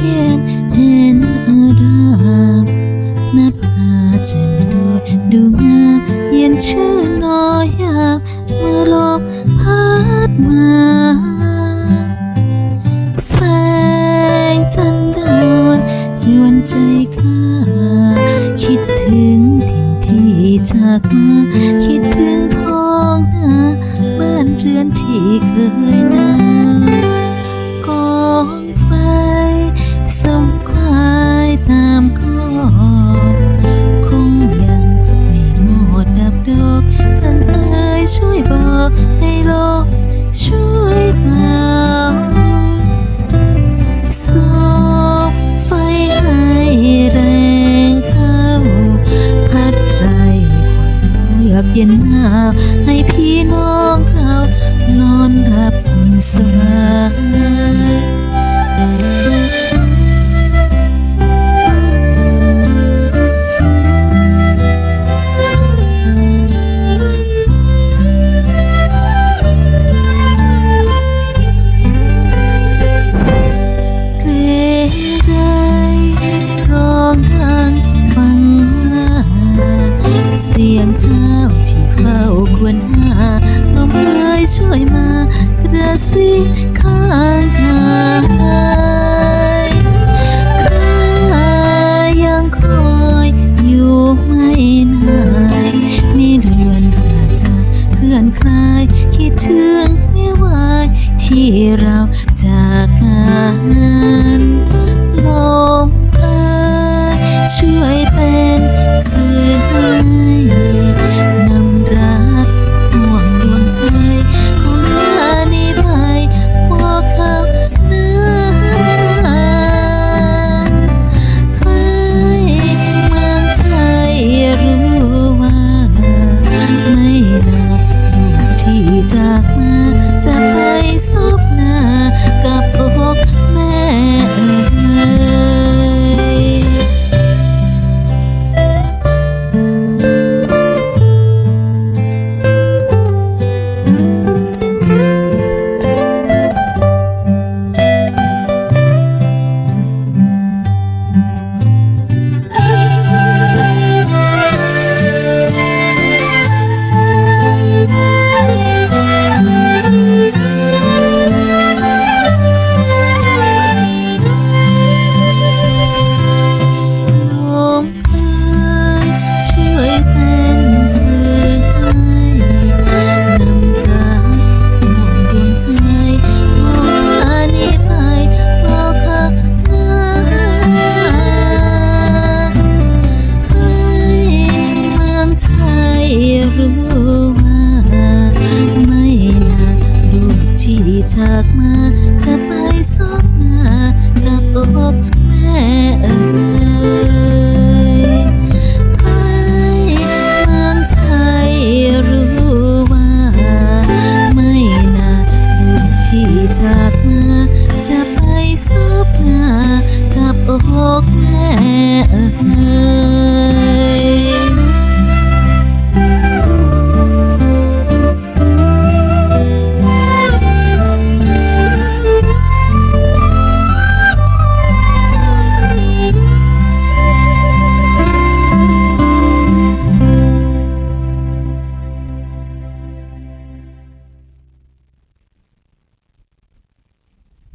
เห็นอาราบนาผาจ่ดวดงามเย็นชื่นนอยามเมื่อลมพัดมาแสงจนทร์ดวนใจข้าคิดถึงถิ่นที่จากมาคิดถึงท้องนาบ้านเรือนที่เคยามเยือกเย็นหนาวให้พี่น้องเรานอนหลับสบายากระซิข้างกายข้ายังคอยอยู่ไม่นานมีเรือนหาจากเพื่อนใครคิดถึงไม่ไหวที่เราจากกันลมเอ่ยช่วยเป็นสื่อให้ จากมาจะไปสู่ จากมาจะไปซบหน้ากับอบแม่เอ๋ยให้เมืองไทยรู้ว่า ไม่นานที่จากมาจะไป